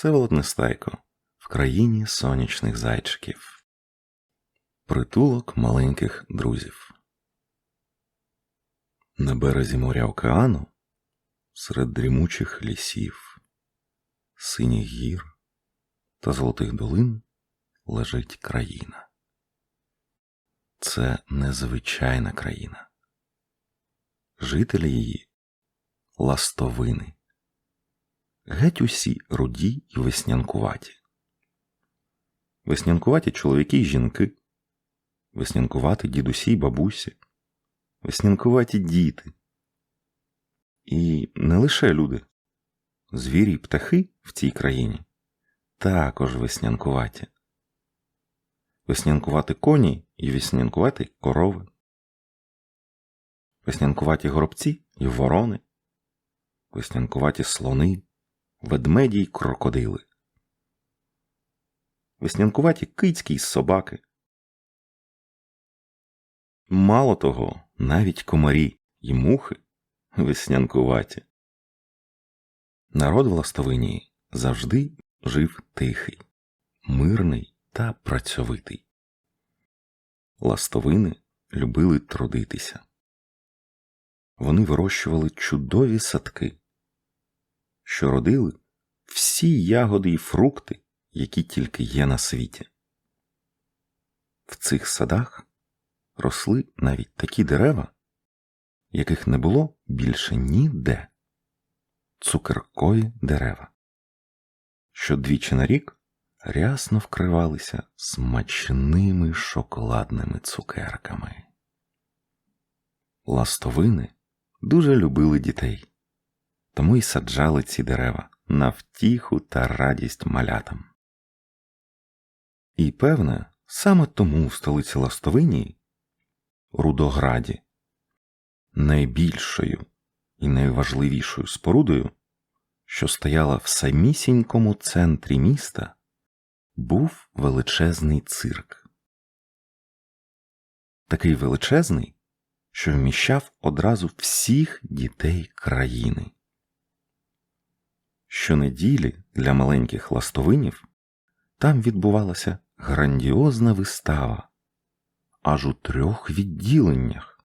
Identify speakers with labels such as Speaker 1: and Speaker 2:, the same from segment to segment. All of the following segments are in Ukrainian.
Speaker 1: Всеволод Нестайко в країні сонячних зайчиків. Притулок маленьких друзів. На березі моря океану, серед дрімучих лісів, синіх гір та золотих долин лежить країна. Це незвичайна країна. Жителі її ластовини геть усі руді й веснянкуваті. Веснянкуваті чоловіки й жінки, веснянкуваті дідусі й бабусі, веснянкуваті діти. І не лише люди, звірі й птахи в цій країні також веснянкуваті. Веснянкуваті коні і веснянкуваті корови, веснянкуваті горобці й ворони, веснянкуваті слони, ведмеді й крокодили, веснянкуваті кицькі й собаки. Мало того, навіть комарі й мухи веснянкуваті. Народ в Ластовині завжди жив тихий, мирний та працьовитий. Ластовини любили трудитися. Вони вирощували чудові садки, що родили всі ягоди і фрукти, які тільки є на світі. В цих садах росли навіть такі дерева, яких не було більше ніде цукеркові дерева, що двічі на рік рясно вкривалися смачними шоколадними цукерками. Ластовини дуже любили дітей тому й саджали ці дерева на втіху та радість малятам. І, певне, саме тому в столиці Ластовинії, Рудограді, найбільшою і найважливішою спорудою, що стояла в самісінькому центрі міста, був величезний цирк. Такий величезний, що вміщав одразу всіх дітей країни. Щонеділі для маленьких ластовинів там відбувалася грандіозна вистава аж у трьох відділеннях.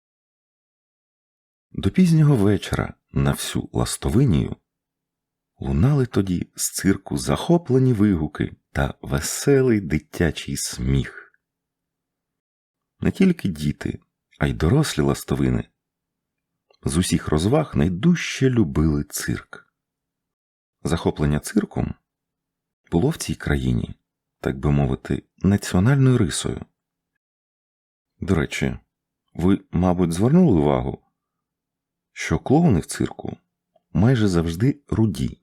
Speaker 1: До пізнього вечора на всю ластовинію лунали тоді з цирку захоплені вигуки та веселий дитячий сміх. Не тільки діти, а й дорослі ластовини з усіх розваг найдужче любили цирк. Захоплення цирком було в цій країні, так би мовити, національною рисою. До речі, ви, мабуть, звернули увагу, що клоуни в цирку майже завжди руді.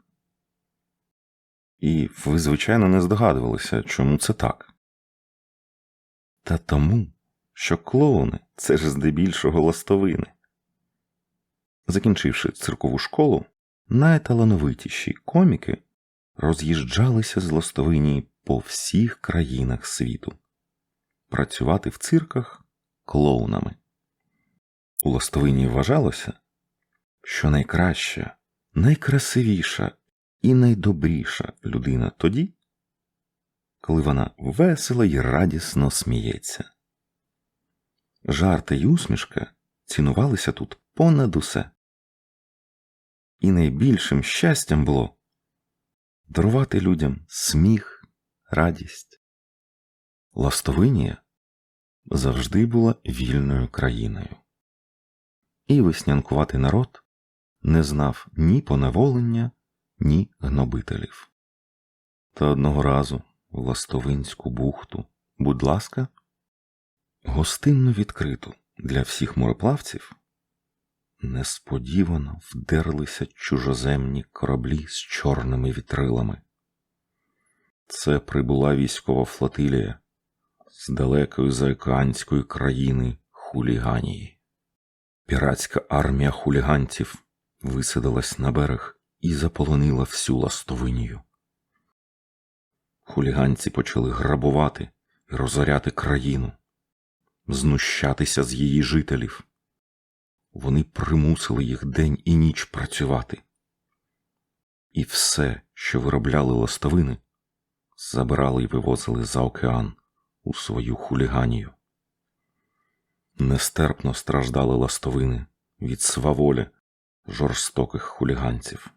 Speaker 1: І ви, звичайно, не здогадувалися, чому це так. Та тому, що клоуни це ж здебільшого ластовини. Закінчивши циркову школу, найталановитіші коміки роз'їжджалися з Лостовині по всіх країнах світу, працювати в цирках клоунами. У Лостовині вважалося, що найкраща, найкрасивіша і найдобріша людина тоді, коли вона весело й радісно сміється. Жарти й усмішка цінувалися тут понад усе і найбільшим щастям було дарувати людям сміх, радість. Ластовинія завжди була вільною країною, і веснянкуватий народ не знав ні поневолення, ні гнобителів. Та одного разу в Ластовинську бухту, будь ласка, гостинно відкриту для всіх мореплавців несподівано вдерлися чужоземні кораблі з чорними вітрилами. Це прибула військова флотилія з далекої заокеанської країни хуліганії. Піратська армія хуліганців висадилась на берег і заполонила всю ластовинію. Хуліганці почали грабувати і розоряти країну, знущатися з її жителів. Вони примусили їх день і ніч працювати. І все, що виробляли ластовини, забирали і вивозили за океан у свою хуліганію. Нестерпно страждали ластовини від сваволі жорстоких хуліганців.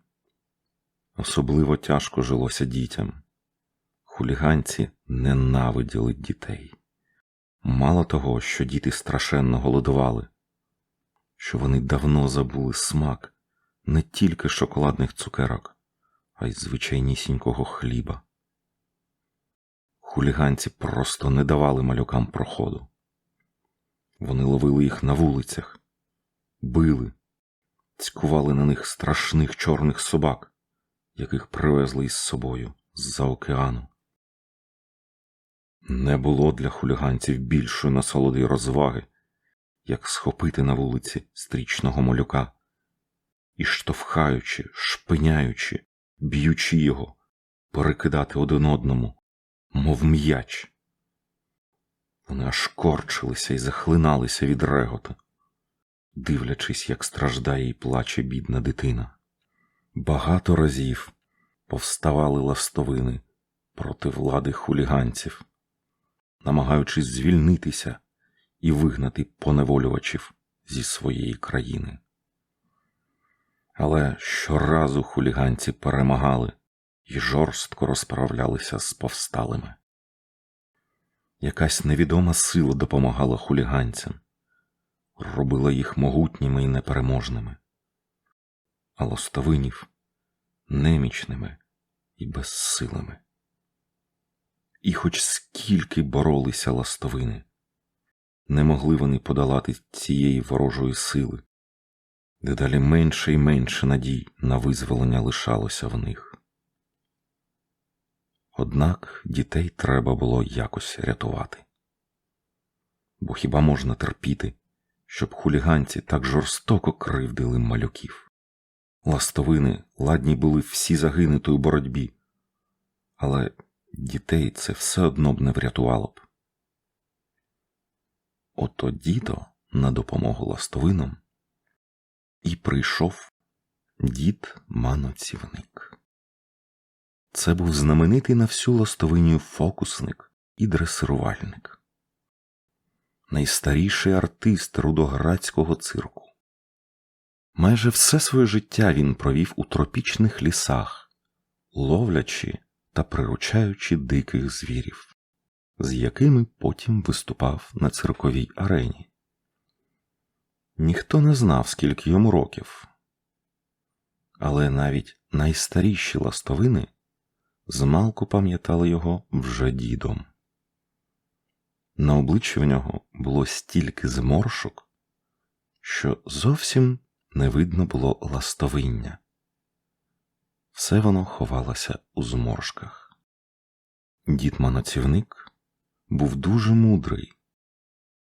Speaker 1: Особливо тяжко жилося дітям. Хуліганці ненавиділи дітей. Мало того, що діти страшенно голодували, що вони давно забули смак не тільки шоколадних цукерок, а й звичайнісінького хліба. Хуліганці просто не давали малюкам проходу. Вони ловили їх на вулицях, били, цькували на них страшних чорних собак, яких привезли із собою з-за океану. Не було для хуліганців більшої насолоди й розваги, як схопити на вулиці стрічного малюка і, штовхаючи, шпиняючи, б'ючи його, перекидати один одному, мов м'яч. Вони аж корчилися і захлиналися від реготу, дивлячись, як страждає і плаче бідна дитина. Багато разів повставали ластовини проти влади хуліганців, намагаючись звільнитися і вигнати поневолювачів зі своєї країни. Але щоразу хуліганці перемагали і жорстко розправлялися з повсталими. Якась невідома сила допомагала хуліганцям, робила їх могутніми і непереможними, а лостовинів немічними і безсилими. І хоч скільки боролися ластовини, не могли вони подолати цієї ворожої сили, дедалі менше і менше надій на визволення лишалося в них. Однак дітей треба було якось рятувати. Бо хіба можна терпіти, щоб хуліганці так жорстоко кривдили малюків? Ластовини ладні були всі загинути у боротьбі, але дітей це все одно б не врятувало б. Ото дідо на допомогу ластовинам і прийшов дід маноцівник. Це був знаменитий на всю ластовиню фокусник і дресирувальник, найстаріший артист рудоградського цирку. Майже все своє життя він провів у тропічних лісах, ловлячи та приручаючи диких звірів, з якими потім виступав на цирковій арені. Ніхто не знав, скільки йому років, але навіть найстаріші ластовини змалку пам'ятали його вже дідом. На обличчі в нього було стільки зморшок, що зовсім не видно було ластовиння. Все воно ховалося у зморшках. Дід манацівник був дуже мудрий,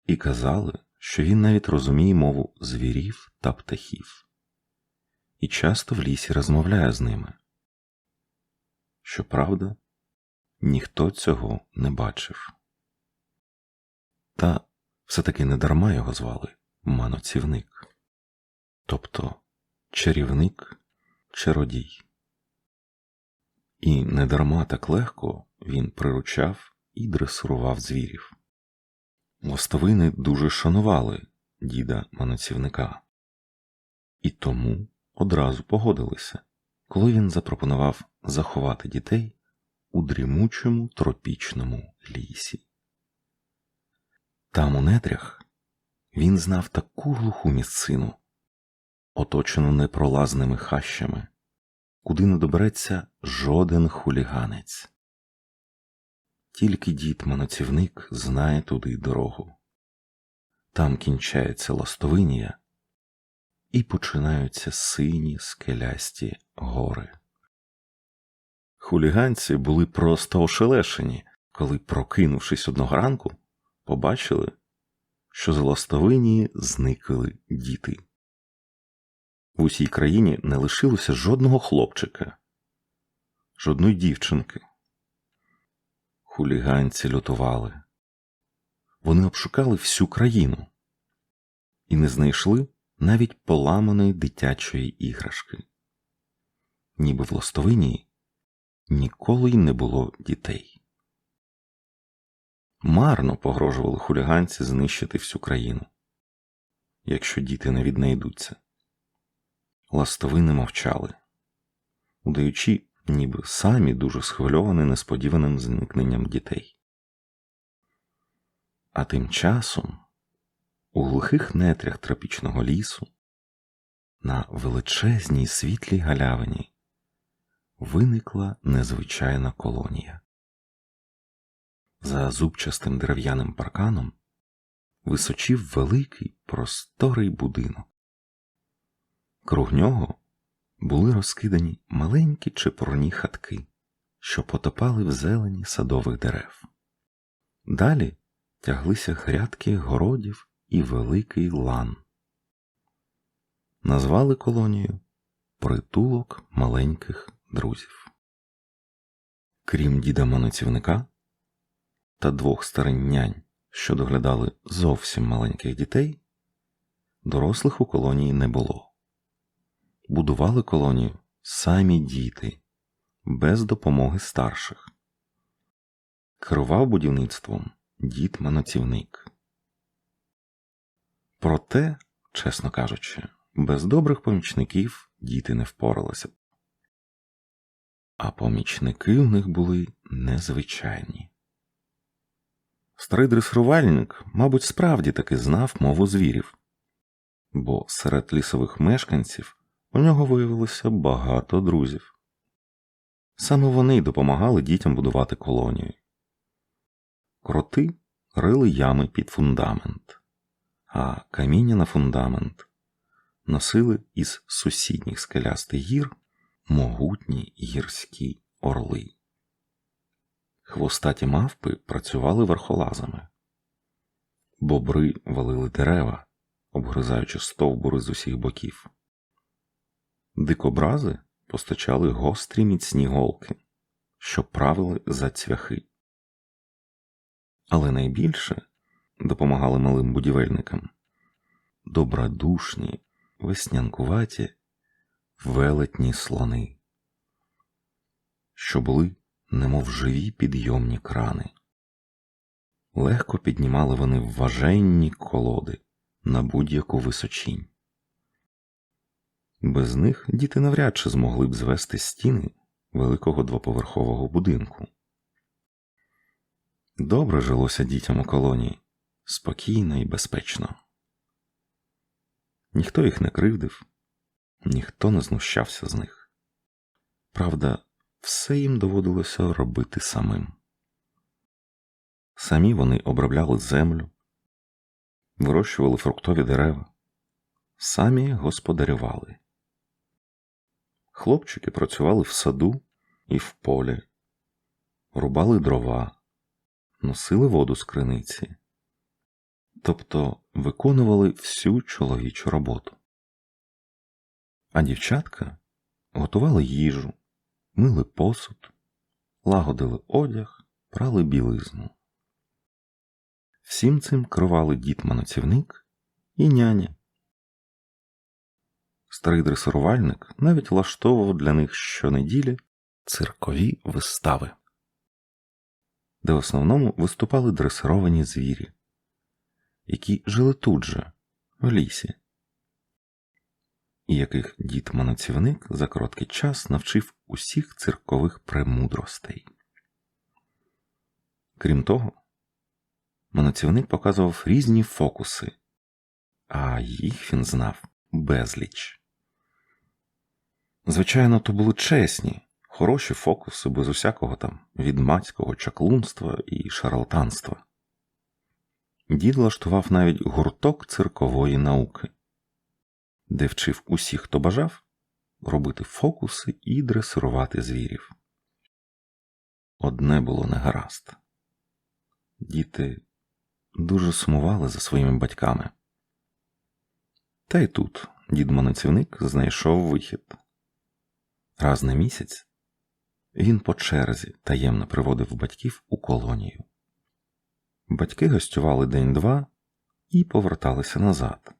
Speaker 1: і казали, що він навіть розуміє мову звірів та птахів, і часто в лісі розмовляє з ними. Щоправда, ніхто цього не бачив. Та все-таки не дарма його звали маноцівник, тобто чарівник чародій. І недарма так легко він приручав і дресурував звірів. Ластовини дуже шанували діда маноцівника, і тому одразу погодилися, коли він запропонував заховати дітей у дрімучому тропічному лісі. Там, у нетрях, він знав таку глуху місцину, оточену непролазними хащами, куди не добереться жоден хуліганець. Тільки дід маноцівник знає туди дорогу. Там кінчається ластовинія і починаються сині скелясті гори. Хуліганці були просто ошелешені, коли, прокинувшись одного ранку, побачили, що з ластовині зникли діти. В усій країні не лишилося жодного хлопчика, жодної дівчинки. Хуліганці лютували. Вони обшукали всю країну і не знайшли навіть поламаної дитячої іграшки. Ніби в ластовині ніколи й не було дітей. Марно погрожували хуліганці знищити всю країну, якщо діти не віднайдуться. Ластовини мовчали, удаючи, ніби самі дуже схвильовані несподіваним зникненням дітей. А тим часом у глухих нетрях тропічного лісу на величезній світлій галявині виникла незвичайна колонія. За зубчастим дерев'яним парканом височив великий просторий будинок. Круг нього були розкидані маленькі чепурні хатки, що потопали в зелені садових дерев. Далі тяглися грядки городів і великий лан. Назвали колонію Притулок маленьких друзів. Крім діда монотівника та двох стариннянь, що доглядали зовсім маленьких дітей, дорослих у колонії не було. Будували колонію самі діти, без допомоги старших. Керував будівництвом дід манотівник. Проте, чесно кажучи, без добрих помічників діти не впоралися. А помічники в них були незвичайні. Старий дресирувальник, мабуть, справді таки знав мову звірів, бо серед лісових мешканців у нього виявилося багато друзів. Саме вони й допомагали дітям будувати колонію. Кроти рили ями під фундамент, а каміння на фундамент носили із сусідніх скелястих гір могутні гірські орли. Хвостаті мавпи працювали верхолазами, бобри валили дерева, обгризаючи стовбури з усіх боків. Дикобрази постачали гострі міцні голки, що правили за цвяхи. Але найбільше допомагали малим будівельникам добродушні, веснянкуваті велетні слони, що були немов живі підйомні крани. Легко піднімали вони вваженні колоди на будь-яку височінь. Без них діти навряд чи змогли б звести стіни великого двоповерхового будинку. Добре жилося дітям у колонії, спокійно і безпечно. Ніхто їх не кривдив, ніхто не знущався з них. Правда, все їм доводилося робити самим. Самі вони обробляли землю, вирощували фруктові дерева, самі господарювали. Хлопчики працювали в саду і в полі, рубали дрова, носили воду з криниці, тобто виконували всю чоловічу роботу. А дівчатка готували їжу, мили посуд, лагодили одяг, прали білизну. Всім цим керували дід манацівник і няня. Старий дресирувальник навіть влаштовував для них щонеділі циркові вистави, де в основному виступали дресировані звірі, які жили тут же, в лісі і яких дід манацівник за короткий час навчив усіх циркових премудростей. Крім того, манацівник показував різні фокуси, а їх він знав безліч. Звичайно, то були чесні, хороші фокуси без усякого там відмацького чаклунства і шарлатанства. Дід влаштував навіть гурток циркової науки де вчив усіх, хто бажав, робити фокуси і дресирувати звірів. Одне було негаразд. Діти дуже сумували за своїми батьками. Та й тут дід манецівник знайшов вихід. Раз на місяць він по черзі таємно приводив батьків у колонію. Батьки гостювали день-два і поверталися назад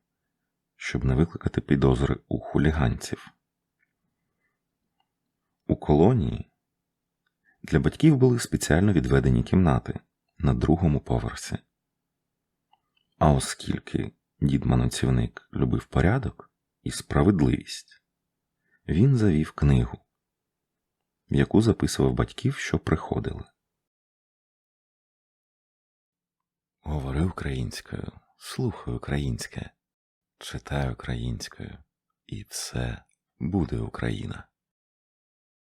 Speaker 1: щоб не викликати підозри у хуліганців. У колонії Для батьків були спеціально відведені кімнати на другому поверсі. А оскільки дід мануцівник любив порядок і справедливість, він завів книгу, в яку записував батьків, що приходили. Говори українською, слухай українське, читай українською, і все буде Україна.